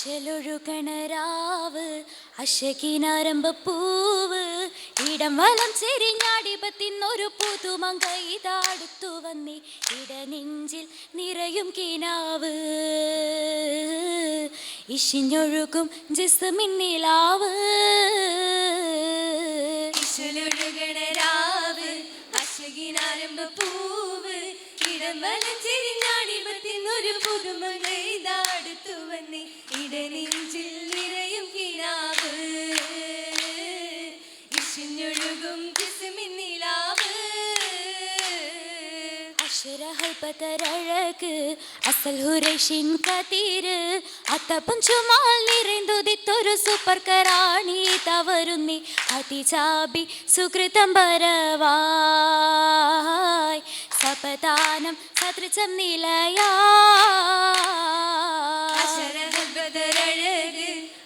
അശലൊഴുകണരാവ് അശകിനാരംഭ പൂവ് ഇടം വലം ചെരിഞ്ഞാടിപത്തിന്നൊരു പുതുമങ്ക ഇതാടുത്തു വന്നി. ഇടനെഞ്ചിൽ നിറയും കിനാവ്. ഇഷിഞ്ഞൊഴുകും ജിസ്മിന്നിലാവ് അക്ഷരഹൽപതരഴക് അസൽ ഹുരൈഷിൻ കതിര് അത്തപ്പം ചുമാൽ നിറൈന്തുതിത്തൊരു സൂപ്പർ കറാണി തവരുന്നി അതിജാബി സുകൃതം പരവായ്. സപദാനം സദൃശം നിലയാ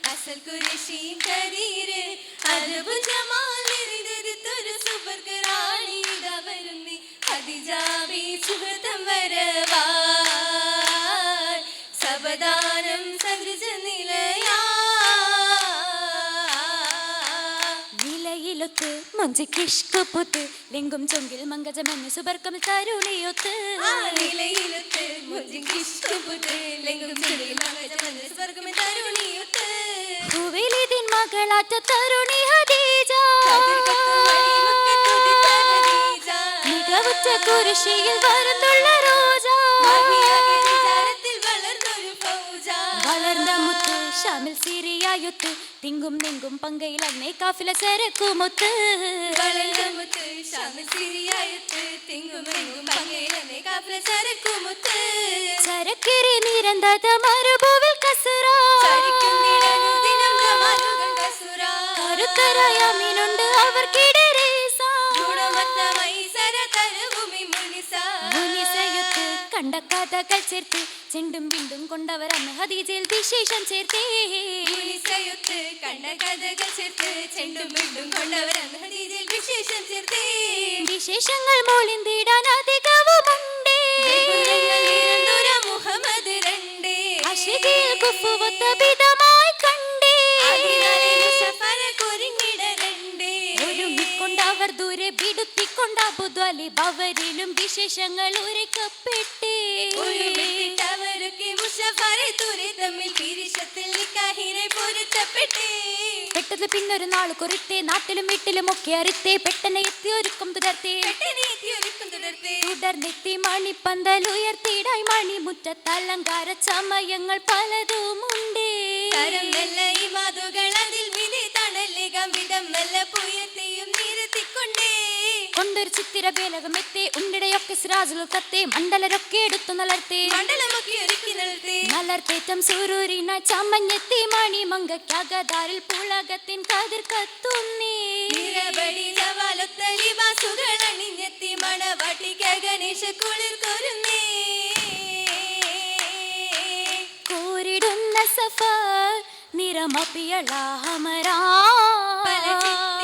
അസൽ കുരിശീൻ കരീര് അദബു വരുന്നി. സുഹൃതം സദൃശ നിലയാ. നിലയിലൊത്ത് ലിംഗും ചൊങ്കിൽ മങ്കജമെന്ന് സുബർക്കം നിലയിലൊത്ത് ഭൂവിലിതിൻ മകളാറ്റ തരുണി മികവുറ്റ കുരിശിയിൽ വരുന്നുള്ള റോജ വളർന്ന മുത്ത് ഷാമിൽ സിറിയായുത്ത് തിങ്കും നിങ്കും പങ്കയിൽ അന്നേ കാഫില സരക്കുമൊത്ത് ചരക്കിരി നിരന്തത മരുഭൂവിൽ കസുറ കരുത്തരായ മീനുണ്ട് അവർക്കിടെ കണ്ട കഥകൾ ചേർത്ത് ചെണ്ടും വിണ്ടും കൊണ്ടവരന്ന് ഹദീജയിൽ വിശേഷം ചേർത്തേ. കണ്ട കഥകൾ ചേർത്ത് ചെണ്ടും വീണ്ടും കൊണ്ടവരന്ന് ഹദീജയിൽ വിശേഷം ചേർത്തേ. വിശേഷങ്ങൾ മോളിന്തിടാൻ അധികവുമുണ്ടേ. മുഹമ്മദ് രണ്ടേ. അശിതിൽ കുഫുവത്ത വിധമായി കണ്ടേ. ഒരുമിക്കൊണ്ടവർ ദൂരെ വിടുത്തിക്കൊണ്ട ബുദ്വലി ബവരിലും വിശേഷങ്ങൾ ഉരക്കപ്പെട്ടേ പെട്ടത് പിന്നൊരു നാൾ കുറിട്ടേ നാട്ടിലും വീട്ടിലും ഒക്കെ അറിത്തേ പെട്ടെന്ന് എത്തി ഒരുക്കം തുടർത്തേ. തുടർന്നെത്തി മണി ഉയർത്തിടായി മണിമുറ്റത്തലങ്കാര ചമയങ്ങൾ പലതുമുണ്ടേ തരം മെല്ല ഈ മാതുകൾ അതിൽ വിധി തണൽ വിധം നല്ല നിരത്തിക്കൊണ്ടേ കൊണ്ടൊരു ചിത്തിര വേലകം ഉണ്ടിടയൊക്കെ സിറാജുകൾ കത്തേ മണ്ഡലരൊക്കെ എടുത്തു നലർത്തേ മണ്ഡലമൊക്കെ ഒരുക്കി നിർത്തേ മലർത്തേറ്റം സൂരൂരിന ചമഞ്ഞെത്തി മണിമങ്കയ്ക്കകതാരിൽ പുളകത്തിൻ കതിർ കത്തുന്നേ. നിരബടി ജവാലൊത്ത ലിബാസുകൾ അണിഞ്ഞെത്തി മണവാട്ടിക ഗണേശ കുളിർ കൊരുന്നേ. കോരിടുന്ന സഫർ പുതുമാ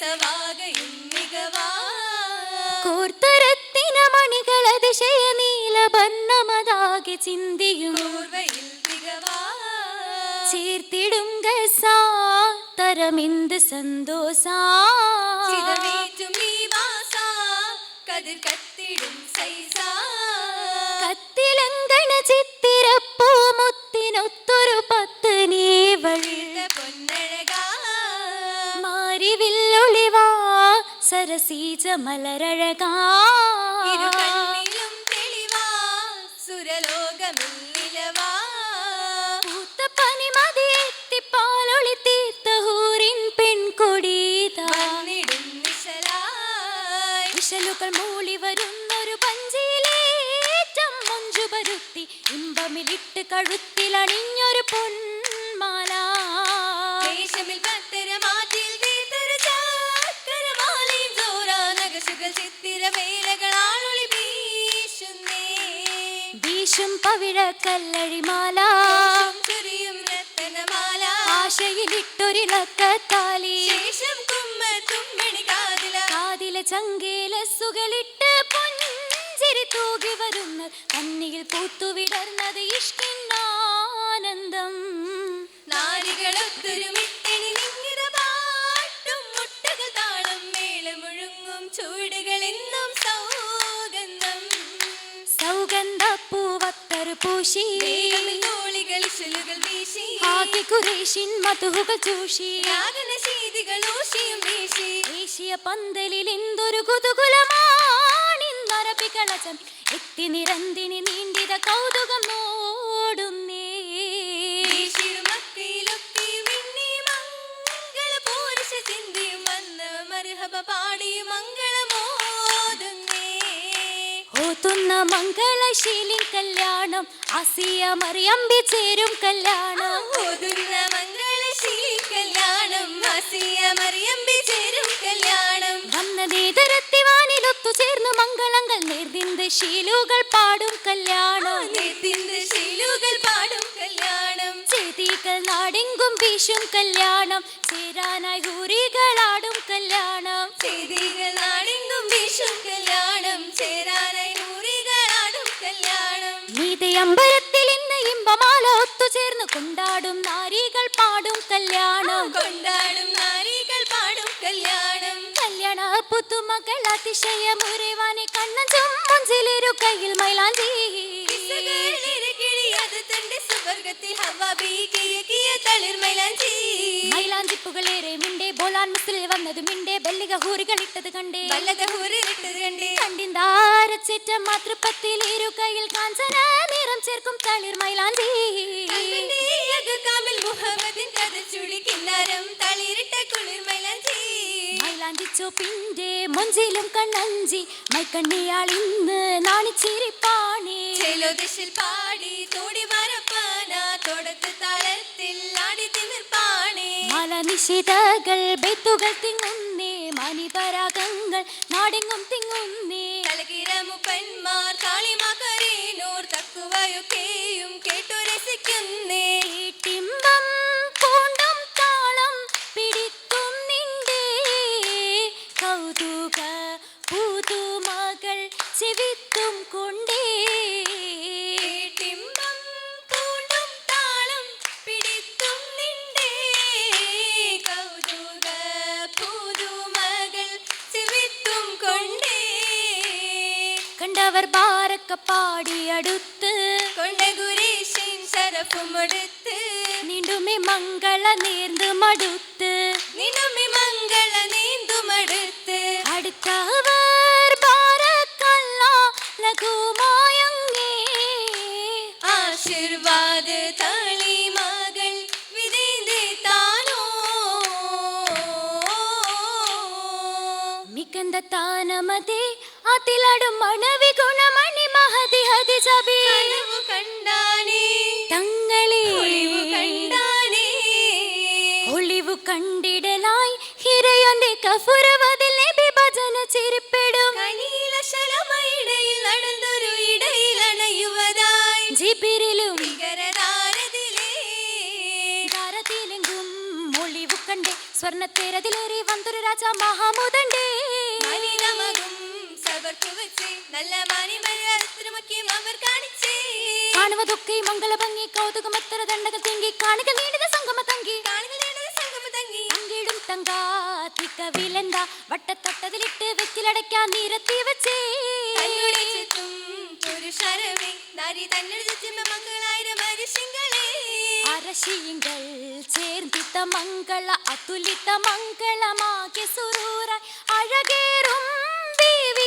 കസവാകയും മികവാ കോർത്തരത്തിന മണികൾ അതിശയ നീലബന്നമതാകെ ചിന്തിയും കൂർവയിൽ മികവാ. ചേർത്തിടും ഗസാ തരമിന്ത് സന്തോഷാ ചിതമേറ്റും നീവാസാ കതിർ കത്തിടും സൈസാ. കത്തിലങ്കണ ചിത്തിരപ്പൂ വന്നിടും മലരഴകാ വിശലുകൾ മൂളി വരുന്നൊരു പഞ്ചിയിലേറ്റം ഇമ്പമിലിട്ട് കഴുത്തിലണിഞ്ഞൊരു പൊന്മാല തിരവേലകളാളൊളി പവിഴ കല്ലഴിമാല ചുരിയും രത്തനമാല ആശയിലിട്ടൊരിളക്കത്താലി. കുമ്മ ചങ്കേല സുകളിട്ട് പുഞ്ചിരി തൂകി വരുന്ന കന്നിയിൽ പൂത്തുവിടർന്നത് ഇഷ്കിൻ ആനന്ദം. നാരികളൊത്തൊരുമി കുറേശിൻ ചൂഷി. ഏഷ്യ പന്തലിൽ എന്തൊരു കുതുകുലമാണിന്നറബികളജം എത്തി നിരന്തിനി നീണ്ടിത കൗതുകം നോടുന്നേ മിന്നി മംഗള ഓതുന്ന മംഗളശീലിൻ കല്യാണം അസിയ മറിയമ്പി ചേരും കല്യാണം. ഓതുന്ന മംഗളശീലി കല്യാണം അസിയ മറിയമ്പി ചേരും കല്യാണം. വന്നതേതരത്തിവാനിലൊത്തു ചേർന്ന് മംഗളങ്ങൾ നേർതിന്ത് ശീലുകൾ പാടും കല്യാണം. നെത്തിന്റെ ശീലുകൾ പാടും കല്യാണം. ചേതികൾ നാടെങ്കും വീശും കല്യാണം. ചേരാനായി ഹൂരികളാടും കല്യാണം. ചെയ്തികൾ നീതി അമ്പലത്തിൽ ഇന്ന് ഇമ്പമാല ഒത്തുചേർന്ന് കൊണ്ടാടും നാരികൾ പാടും കല്യാണം. കൊണ്ടാടും നാരികൾ പാടും കല്യാണം. കല്യാണ പുത്തുമകൾ അതിശയമുറിവാനെ കണ്ണൻ ചുമ്മഞ്ചിലിരു കയ്യിൽ മൈലാഞ്ചി. മൈലാഞ്ചിപ്പുകളേറെ മിണ്ടേ ബോലാൻ മുസ്ലിൽ വന്നത് മിണ്ടേ ബല്ലിക ഹൂറികൾ ഇട്ടത് കണ്ടേ. വല്ലത ഹൂരിട്ടത് കണ്ടേ. കണ്ടിന്താരച്ചേറ്റ മാതൃപ്പത്തിൽ ഇരു കയ്യിൽ കാഞ്ചന. ചോപ്പിന്റെ മൊഞ്ചിലും കണ്ണഞ്ചി മൈക്കണ്ണിയാൾ ഇന്ന് നാണിച്ചിരിപ്പാണി. ചെലോദിശിൽ പാടി തോടി മരപ്പാന തോടത്ത് താളത്തിൽ ആടി തിമിർപ്പാണി. മല നിശിതകൾ ബെത്തുകൾ തിങ്ങുന്നേ മണിപരാഗങ്ങൾ നാടെങ്ങും തിങ്ങുന്നേ. കലകിരമു മുപ്പന്മാർ കാളിമകരേനോർ തക്കുവയൊക്കെയും കേട്ടു രസിക്കുന്നേ. ടിമ്പം கேட்க பாடி அடுத்து கொண்ட குரேஷின் சரப்பு மடுத்து நிடுமே மங்கள நேர்ந்து மடுத்து நிடுமே மங்கள நேர்ந்து மடுத்து அடுத்தவர் பாரக்கல்லா லகு மாயங்கே ஆசிர்வாத தாளி மகள் விதைந்தே தானோ. மிகந்த தானமதே அதிலடும் மனைவி குணமணி. ഹതി ജബി കനവു കണ്ടാനേ. തങ്ങളെ കണ്ടാനേ. ഒളിവു കണ്ടിടലായി ഹിരയോന്റെ കഫുരവതിൽ നബി ഭജന ചിരിപ്പിടും. കനീല ശലമയിടയിൽ നടന്നൊരു ഇടയിലണയുവതായി ജിബിരിലും ഭീകരതാരതിലേ. താരത്തിലെങ്കും ഒളിവു കണ്ടേ. സ്വർണത്തേരതിലേറി വന്നൊരു രാജ മഹാമുദണ്ടേ നല്ല മാനി വെച്ച് കാണുവതൊക്കെ മംഗളഭംഗി കൗതുകം എത്ര ദണ്ഡകൾ തിങ്കി. കാണികൾ നീണ്ടത് സംഗമ തങ്കി. തങ്കിടും തങ്കാത്തിക്ക വിലന്ത വട്ടത്തൊട്ടതിലിട്ട് വെച്ചിലടയ്ക്കാൻ നിരത്തി വെച്ചേ. അരശിയങ്ങൾ ചേർന്നിത്ത മംഗള അതുലിത മംഗളമാകെ സുരൂറ അഴകേറും